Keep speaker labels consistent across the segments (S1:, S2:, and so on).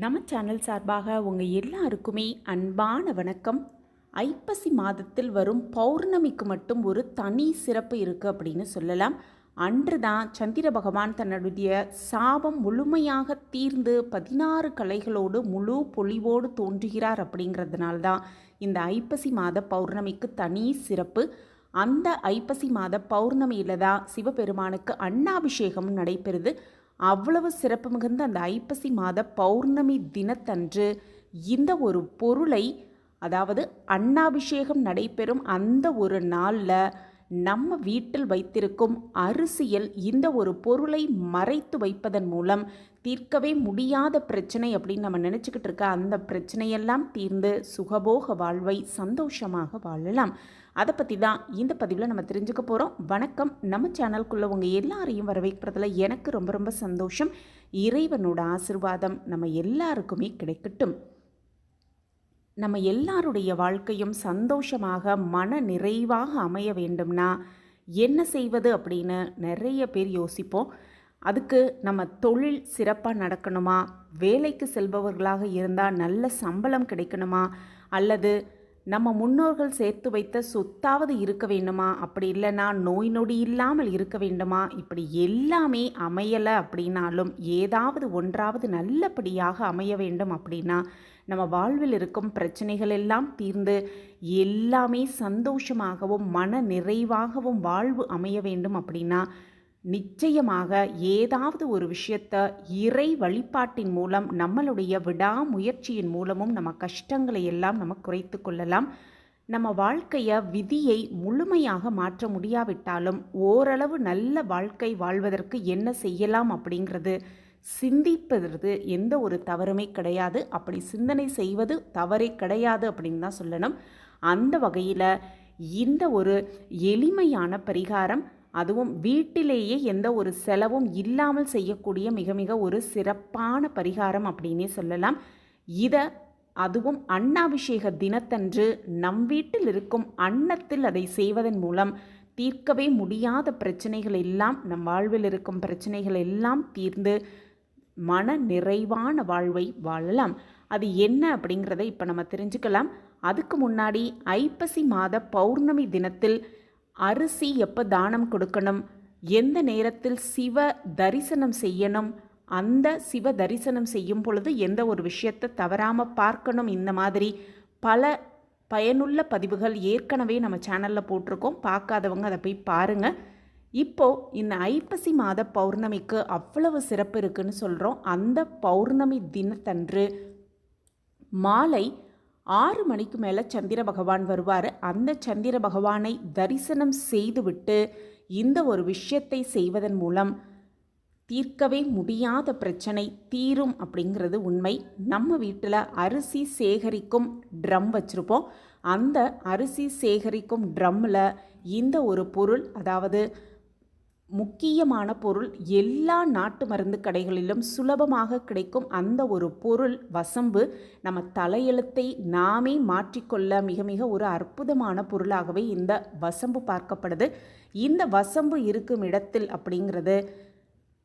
S1: நம்ம சேனல் சார்பாக உங்கள் எல்லாருக்குமே அன்பான வணக்கம். ஐப்பசி மாதத்தில் வரும் பௌர்ணமிக்கு மட்டும் ஒரு தனி சிறப்பு இருக்குது அப்படின்னு சொல்லலாம். அன்று தான் சந்திர பகவான் தன்னுடைய சாபம் முழுமையாக தீர்ந்து பதினாறு கலைகளோடு முழு பொலிவோடு தோன்றுகிறார் அப்படிங்கிறதுனால தான் இந்த ஐப்பசி மாத பௌர்ணமிக்கு தனி சிறப்பு. அந்த ஐப்பசி மாத பௌர்ணமியில் தான் சிவபெருமானுக்கு அன்னாபிஷேகம் நடைபெறுது. அவ்வளவு சிறப்பு மிகுந்த அந்த ஐப்பசி மாத பௌர்ணமி தினத்தன்று இந்த ஒரு பொருளை அதாவது அன்னாபிஷேகம் நடைபெறும் அந்த ஒரு நாளில் நம்ம வீட்டில் வைத்திருக்கும் அரிசியில் இந்த ஒரு பொருளை மறைத்து வைப்பதன் மூலம் தீர்க்கவே முடியாத பிரச்சனை அப்படின்னு நம்ம நினச்சிக்கிட்டு இருக்க அந்த பிரச்சனையெல்லாம் தீர்ந்து சுகபோக வாழ்வை சந்தோஷமாக வாழலாம். அதை பற்றி தான் இந்த பதிவில் நம்ம தெரிஞ்சுக்க போகிறோம் வணக்கம். நம்ம சேனலுக்குள்ளே உங்கள் எல்லாரையும் வரவேற்கிறதுல எனக்கு ரொம்ப ரொம்ப சந்தோஷம். இறைவனோட ஆசிர்வாதம் நம்ம எல்லாருக்குமே கிடைக்கட்டும். நம்ம எல்லாருடைய வாழ்க்கையும் சந்தோஷமாக மன நிறைவாக அமைய வேண்டும்னா என்ன செய்வது அப்படின்னு நிறைய பேர் யோசிப்போம். அதுக்கு நம்ம தொழில் சிறப்பாக நடக்கணுமா? வேலைக்கு செல்பவர்களாக இருந்தால் நல்ல சம்பளம் கிடைக்கணுமா? அல்லது நம்ம முன்னோர்கள் சேர்த்து வைத்த சொத்தாவது இருக்க வேண்டுமா? அப்படி இல்லைன்னா நோய் நொடி இல்லாமல் இருக்க வேண்டுமா? இப்படி எல்லாமே அமையலை அப்படின்னாலும் ஏதாவது ஒன்றாவது நல்லபடியாக அமைய வேண்டும் அப்படின்னா நம்ம வாழ்வில் இருக்கும் பிரச்சனைகள் எல்லாம் தீர்ந்து எல்லாமே சந்தோஷமாகவும் மன நிறைவாகவும் வாழ்வு அமைய வேண்டும் அப்படின்னா நிச்சயமாக ஏதாவது ஒரு விஷயத்தை இறை வழிபாட்டின் மூலம் நம்மளுடைய விடாமுயற்சியின் மூலமும் நம்ம கஷ்டங்களை எல்லாம் நம்ம குறைத்து கொள்ளலாம். நம்ம வாழ்க்கையை விதியை முழுமையாக மாற்ற முடியாவிட்டாலும் ஓரளவு நல்ல வாழ்க்கை வாழ்வதற்கு என்ன செய்யலாம் அப்படிங்கிறது சிந்திப்பது எந்த ஒரு தவறுமே கிடையாது. அப்படி சிந்தனை செய்வது தவறே கிடையாது அப்படின்னு தான் சொல்லணும். அந்த வகையில் இந்த ஒரு எளிமையான பரிகாரம் அதுவும் வீட்டிலேயே எந்த ஒரு செலவும் இல்லாமல் செய்யக்கூடிய மிக மிக ஒரு சிறப்பான பரிகாரம் அப்படின்னே சொல்லலாம். இதை அதுவும் அன்னாபிஷேக தினத்தன்று நம் வீட்டில் இருக்கும் அன்னத்தில் அதை செய்வதன் மூலம் தீர்க்கவே முடியாத பிரச்சனைகள் எல்லாம் நம் வாழ்வில் இருக்கும் பிரச்சனைகள் எல்லாம் தீர்ந்து மன நிறைவான வாழ்வை வாழலாம். அது என்ன அப்படிங்கிறத இப்போ நம்ம தெரிஞ்சுக்கலாம். அதுக்கு முன்னாடி ஐப்பசி மாத பௌர்ணமி தினத்தில் அரிசி எப்போ தானம் கொடுக்கணும்? எந்த நேரத்தில் சிவ தரிசனம் செய்யணும்? அந்த சிவ தரிசனம் செய்யும் பொழுது எந்த ஒரு விஷயத்தை தவறாமல் பார்க்கணும்? இந்த மாதிரி பல பயனுள்ள பதிவுகள் ஏற்கனவே நம்ம சேனலில் போட்டிருக்கோம். பார்க்காதவங்க அதை போய் பாருங்கள் இப்போது இந்த ஐப்பசி மாத பௌர்ணமிக்கு அவ்வளவு சிறப்பு இருக்குன்னு சொல்கிறோம் அந்த பௌர்ணமி தினத்தன்று மாலை ஆறு மணிக்கு மேலே சந்திர பகவான் வருவார். அந்த சந்திர பகவானை தரிசனம் செய்துவிட்டு இந்த ஒரு விஷயத்தை செய்வதன் மூலம் தீர்க்கவே முடியாத பிரச்சனை தீரும் அப்படிங்கிறது உண்மை. நம்ம வீட்டில் அரிசி சேகரிக்கும் ட்ரம் வச்சுருப்போம். அந்த அரிசி சேகரிக்கும் ட்ரம்மில் இந்த ஒரு பொருள் அதாவது முக்கியமான பொருள் எல்லா நாட்டு மருந்து கடைகளிலும் சுலபமாக கிடைக்கும் அந்த ஒரு பொருள் வசம்பு. நம்ம தலையெழுத்தை நாமே மாற்றிக்கொள்ள மிக மிக ஒரு அற்புதமான பொருளாகவே இந்த வசம்பு பார்க்கப்படுது. இந்த வசம்பு இருக்கும் இடத்தில் அப்படிங்கிறது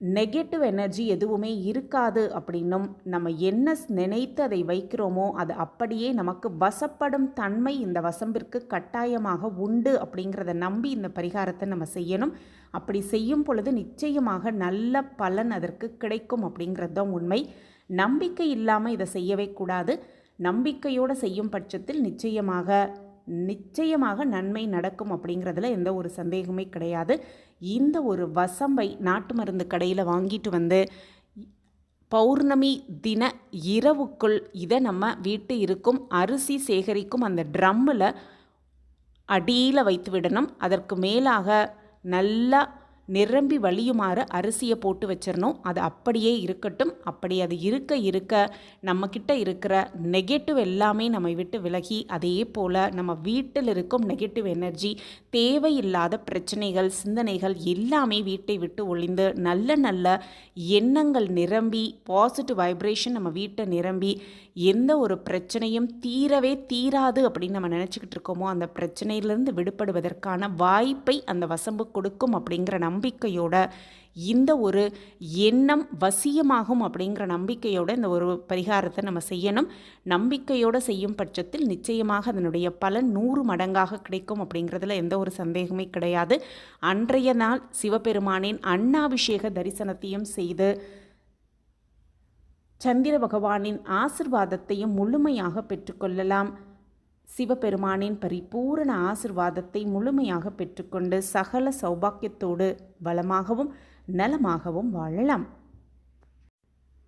S1: நெகட்டிவ் எனர்ஜி எதுவுமே இருக்காது அப்படின்னும் நம்ம என்ன நினைத்து அதை வைக்கிறோமோ அது அப்படியே நமக்கு வசப்படும் தன்மை இந்த வசம்பிற்கு கட்டாயமாக உண்டு அப்படிங்கிறத நம்பி இந்த பரிகாரத்தை நம்ம செய்யணும். அப்படி செய்யும் பொழுது நிச்சயமாக நல்ல பலன் அதற்கு கிடைக்கும் அப்படிங்கிறது தான் உண்மை. நம்பிக்கை இல்லாமல் இதை செய்யவே கூடாது. நம்பிக்கையோடு செய்யும் பட்சத்தில் நிச்சயமாக நிச்சயமாக நன்மை நடக்கும் அப்படிங்கிறதுல எந்த ஒரு சந்தேகமே கிடையாது. இந்த ஒரு வசம்பை நாட்டு மருந்து கடையில் வாங்கிட்டு வந்து பௌர்ணமி தின இரவுக்குள் இதை நம்ம வீட்டு இருக்கும் அரிசி சேகரிக்கும் அந்த ட்ரம்மில் அடியில் வைத்து விடணும். அதற்கு மேலாக நல்லா நிரம்பி வழியுமாறு அரிசியை போட்டு வச்சிடணும். அது அப்படியே இருக்கட்டும். அப்படி அது இருக்க இருக்க நம்மக்கிட்ட இருக்கிற நெகட்டிவ் எல்லாமே நம்மை விட்டு விலகி அதே போல் நம்ம வீட்டில் இருக்கும் நெகட்டிவ் எனர்ஜி தேவையில்லாத பிரச்சனைகள் சிந்தனைகள் எல்லாமே வீட்டை விட்டு ஒளிந்து நல்ல நல்ல எண்ணங்கள் நிரம்பி பாசிட்டிவ் வைப்ரேஷன் நம்ம வீட்டை நிரம்பி எந்த ஒரு பிரச்சனையும் தீரவே தீராது அப்படின்னு நம்ம நினச்சிக்கிட்டு இருக்கோமோ அந்த பிரச்சனையிலேருந்து விடுபடுவதற்கான வாய்ப்பை அந்த வசம்பு கொடுக்கும் அப்படிங்கிற நம்ம நம்பிக்கையோட இந்த ஒரு எண்ணம் வசியமாகும் அப்படிங்கிற நம்பிக்கையோட இந்த ஒரு பரிகாரத்தை நம்ம செய்யணும். நம்பிக்கையோடு செய்யும் பட்சத்தில் நிச்சயமாக அதனுடைய பலன் நூறு மடங்காக கிடைக்கும் அப்படிங்கிறதுல எந்த ஒரு சந்தேகமே கிடையாது. அன்றைய நாள் சிவபெருமானின் அன்னாபிஷேக தரிசனத்தையும் செய்து சந்திர பகவானின் ஆசிர்வாதத்தையும் முழுமையாக பெற்றுக்கொள்ளலாம் சிவபெருமானின் பரிபூரண ஆசிர்வாதத்தை முழுமையாக பெற்றுக்கொண்டு சகல சௌபாக்கியத்தோடு வளமாகவும் நலமாகவும் வாழலாம்.